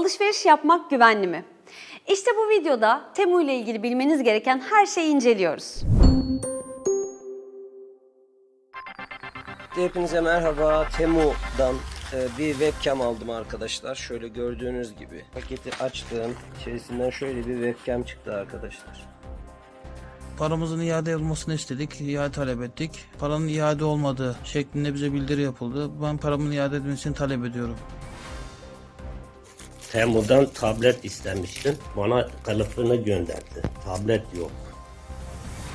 Alışveriş yapmak güvenli mi? İşte bu videoda Temu ile ilgili bilmeniz gereken her şeyi inceliyoruz. Hepinize merhaba. Temu'dan e, bir webcam aldım arkadaşlar. Şöyle gördüğünüz gibi. Paketi açtım. İçerisinden şöyle bir webcam çıktı arkadaşlar. Paramızın iade olmasını istedik, iade talep ettik. Paranın iade olmadığı şeklinde bize bildiri yapıldı. Ben paramın iade edilmesini talep ediyorum. Temu'dan tablet istemiştim. Bana kılıfını gönderdi. Tablet yok.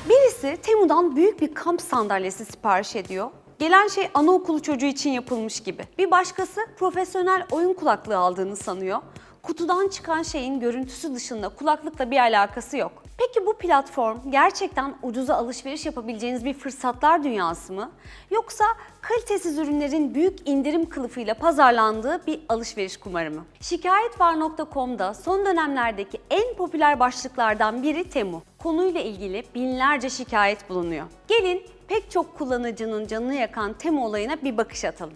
Birisi Temu'dan büyük bir kamp sandalyesi sipariş ediyor. Gelen şey anaokulu çocuğu için yapılmış gibi. Bir başkası profesyonel oyun kulaklığı aldığını sanıyor. Kutudan çıkan şeyin görüntüsü dışında kulaklıkla bir alakası yok. Peki bu platform gerçekten ucuza alışveriş yapabileceğiniz bir fırsatlar dünyası mı? Yoksa kalitesiz ürünlerin büyük indirim kılıfıyla pazarlandığı bir alışveriş kumarı mı? Şikayetvar.com'da son dönemlerdeki en popüler başlıklardan biri Temu. Konuyla ilgili binlerce şikayet bulunuyor. Gelin pek çok kullanıcının canını yakan Temu olayına bir bakış atalım.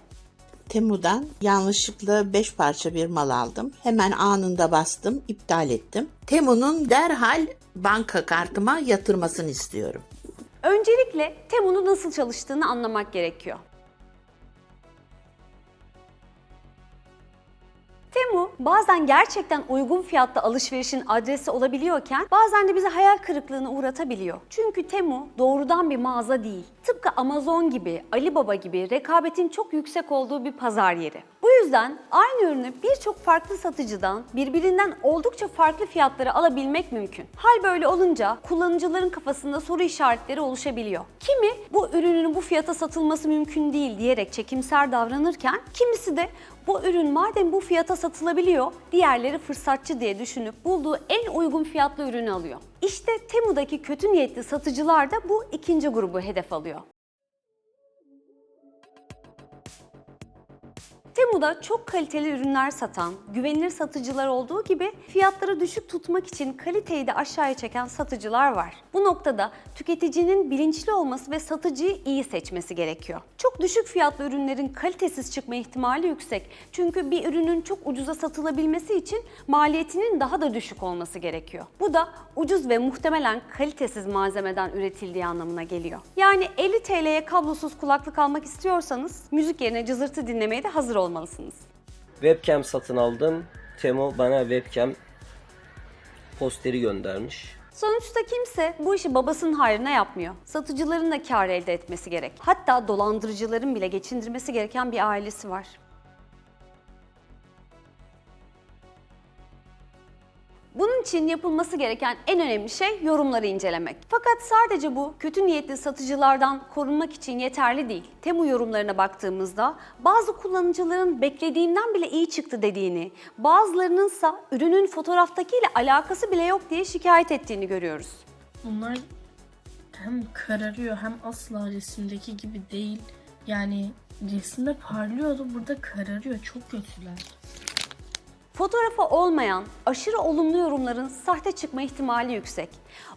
Temu'dan yanlışlıkla 5 parça bir mal aldım. Hemen anında bastım, iptal ettim. Temu'nun derhal banka kartıma yatırmasını istiyorum. Öncelikle Temu'nun nasıl çalıştığını anlamak gerekiyor. Temu bazen gerçekten uygun fiyatta alışverişin adresi olabiliyorken bazen de bizi hayal kırıklığına uğratabiliyor. Çünkü Temu doğrudan bir mağaza değil. Tıpkı Amazon gibi, Alibaba gibi rekabetin çok yüksek olduğu bir pazar yeri. Bu yüzden aynı ürünü birçok farklı satıcıdan birbirinden oldukça farklı fiyatlara alabilmek mümkün. Hal böyle olunca kullanıcıların kafasında soru işaretleri oluşabiliyor. Kimi bu ürünün bu fiyata satılması mümkün değil diyerek çekimser davranırken kimisi de bu ürün madem bu fiyata satılabiliyor, diğerleri fırsatçı diye düşünüp bulduğu en uygun fiyatlı ürünü alıyor. İşte Temu'daki kötü niyetli satıcılar da bu ikinci grubu hedef alıyor. Temu'da çok kaliteli ürünler satan, güvenilir satıcılar olduğu gibi fiyatları düşük tutmak için kaliteyi de aşağıya çeken satıcılar var. Bu noktada tüketicinin bilinçli olması ve satıcıyı iyi seçmesi gerekiyor. Çok düşük fiyatlı ürünlerin kalitesiz çıkma ihtimali yüksek. Çünkü bir ürünün çok ucuza satılabilmesi için maliyetinin daha da düşük olması gerekiyor. Bu da ucuz ve muhtemelen kalitesiz malzemeden üretildiği anlamına geliyor. Yani 50 TL'ye kablosuz kulaklık almak istiyorsanız müzik yerine cızırtı dinlemeye de hazır olmalısınız. Webcam satın aldım. Temu bana webcam posteri göndermiş. Sonuçta kimse bu işi babasının hayrına yapmıyor. Satıcıların da kar elde etmesi gerek. Hatta dolandırıcıların bile geçindirmesi gereken bir ailesi var. Bunun için yapılması gereken en önemli şey yorumları incelemek. Fakat sadece bu kötü niyetli satıcılardan korunmak için yeterli değil. Temu yorumlarına baktığımızda bazı kullanıcıların beklediğimden bile iyi çıktı dediğini, bazılarınınsa ürünün fotoğraftakiyle alakası bile yok diye şikayet ettiğini görüyoruz. Bunlar hem kararıyor hem asla resimdeki gibi değil. Yani resimde parlıyordu burada kararıyor. Çok kötüler. Fotoğrafı olmayan, aşırı olumlu yorumların sahte çıkma ihtimali yüksek.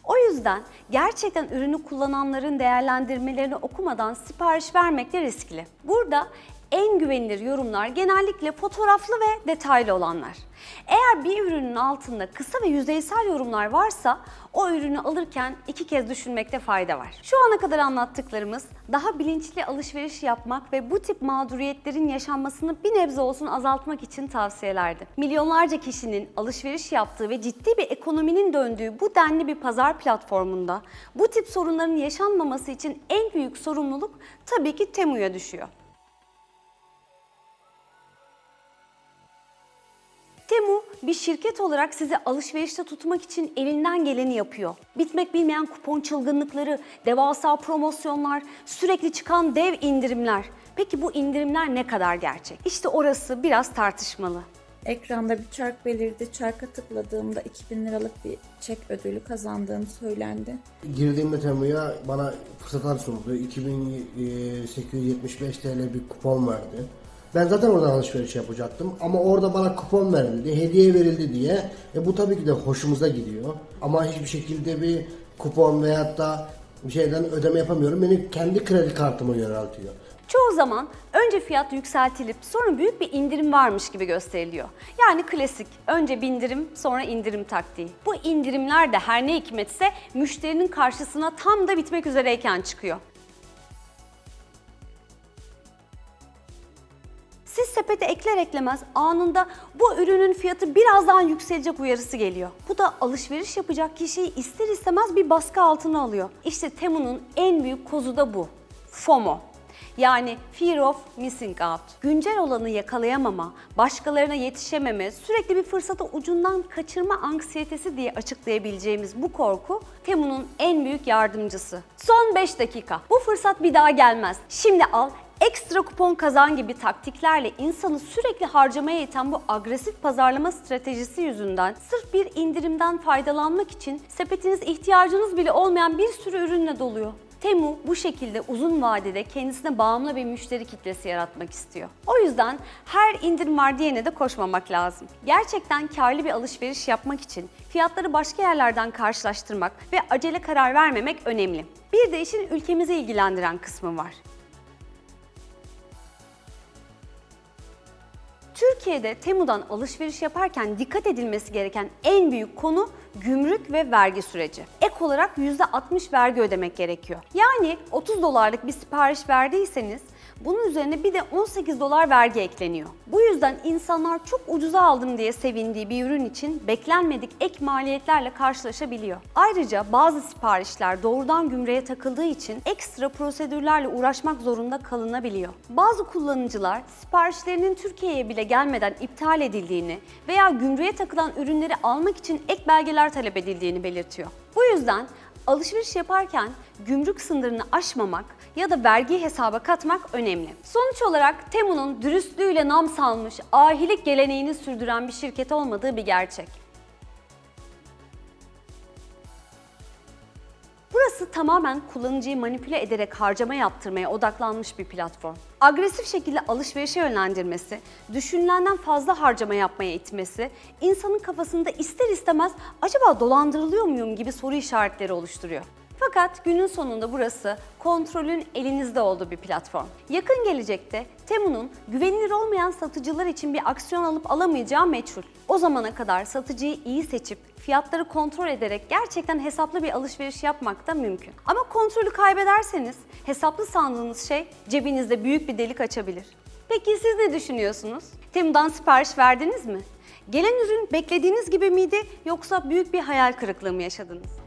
O yüzden gerçekten ürünü kullananların değerlendirmelerini okumadan sipariş vermek de riskli. Burada en güvenilir yorumlar genellikle fotoğraflı ve detaylı olanlar. Eğer bir ürünün altında kısa ve yüzeysel yorumlar varsa o ürünü alırken iki kez düşünmekte fayda var. Şu ana kadar anlattıklarımız daha bilinçli alışveriş yapmak ve bu tip mağduriyetlerin yaşanmasını bir nebze olsun azaltmak için tavsiyelerdi. Milyonlarca kişinin alışveriş yaptığı ve ciddi bir ekonominin döndüğü bu denli bir pazar platformunda bu tip sorunların yaşanmaması için en büyük sorumluluk tabii ki Temu'ya düşüyor. Temu bir şirket olarak sizi alışverişte tutmak için elinden geleni yapıyor. Bitmek bilmeyen kupon çılgınlıkları, devasa promosyonlar, sürekli çıkan dev indirimler. Peki bu indirimler ne kadar gerçek? İşte orası biraz tartışmalı. Ekranda bir çark belirdi. Çarka tıkladığımda 2000 liralık bir çek ödülü kazandığım söylendi. Girdiğimde Temu'ya bana fırsatlar sundu. 2875 TL bir kupon verdi. Ben zaten oradan alışveriş yapacaktım ama orada bana kupon verildi, hediye verildi diye. E bu tabii ki de hoşumuza gidiyor. Ama hiçbir şekilde bir kupon veyahut da bir şeyden ödeme yapamıyorum. Beni kendi kredi kartıma yöneltiyor. Çoğu zaman önce fiyat yükseltilip sonra büyük bir indirim varmış gibi gösteriliyor. Yani klasik önce bindirim sonra indirim taktiği. Bu indirimler de her ne hikmetse müşterinin karşısına tam da bitmek üzereyken çıkıyor. Siz sepete ekler eklemez anında bu ürünün fiyatı birazdan yükselecek uyarısı geliyor. Bu da alışveriş yapacak kişiyi ister istemez bir baskı altına alıyor. İşte Temu'nun en büyük kozu da bu. FOMO. Yani Fear of Missing Out. Güncel olanı yakalayamama, başkalarına yetişememe, sürekli bir fırsatı ucundan kaçırma anksiyetesi diye açıklayabileceğimiz bu korku Temu'nun en büyük yardımcısı. Son 5 dakika. Bu fırsat bir daha gelmez. Şimdi al, ekstra kupon kazan gibi taktiklerle insanı sürekli harcamaya iten bu agresif pazarlama stratejisi yüzünden sırf bir indirimden faydalanmak için sepetiniz ihtiyacınız bile olmayan bir sürü ürünle doluyor. Temu bu şekilde uzun vadede kendisine bağımlı bir müşteri kitlesi yaratmak istiyor. O yüzden her indirim var diyene de koşmamak lazım. Gerçekten karlı bir alışveriş yapmak için fiyatları başka yerlerden karşılaştırmak ve acele karar vermemek önemli. Bir de işin ülkemizi ilgilendiren kısmı var. Türkiye'de Temu'dan alışveriş yaparken dikkat edilmesi gereken en büyük konu gümrük ve vergi süreci. Ek olarak %60 vergi ödemek gerekiyor. Yani 30 dolarlık bir sipariş verdiyseniz bunun üzerine bir de 18 dolar vergi ekleniyor. Bu yüzden insanlar çok ucuza aldım diye sevindiği bir ürün için beklenmedik ek maliyetlerle karşılaşabiliyor. Ayrıca bazı siparişler doğrudan gümrüğe takıldığı için ekstra prosedürlerle uğraşmak zorunda kalınabiliyor. Bazı kullanıcılar siparişlerinin Türkiye'ye bile gelmeden iptal edildiğini veya gümrüğe takılan ürünleri almak için ek belgeler talep edildiğini belirtiyor. Bu yüzden alışveriş yaparken gümrük sınırını aşmamak ya da vergi hesaba katmak önemli. Sonuç olarak Temu'nun dürüstlüğüyle nam salmış, ahilik geleneğini sürdüren bir şirket olmadığı bir gerçek. Burası tamamen kullanıcıyı manipüle ederek harcama yaptırmaya odaklanmış bir platform. Agresif şekilde alışverişe yönlendirmesi, düşünülenden fazla harcama yapmaya itmesi, insanın kafasında ister istemez acaba dolandırılıyor muyum gibi soru işaretleri oluşturuyor. Fakat günün sonunda burası kontrolün elinizde olduğu bir platform. Yakın gelecekte Temu'nun güvenilir olmayan satıcılar için bir aksiyon alıp alamayacağı meçhul. O zamana kadar satıcıyı iyi seçip fiyatları kontrol ederek gerçekten hesaplı bir alışveriş yapmak da mümkün. Ama kontrolü kaybederseniz hesaplı sandığınız şey cebinizde büyük bir delik açabilir. Peki siz ne düşünüyorsunuz? Temu'dan sipariş verdiniz mi? Gelen ürün beklediğiniz gibi miydi yoksa büyük bir hayal kırıklığı mı yaşadınız?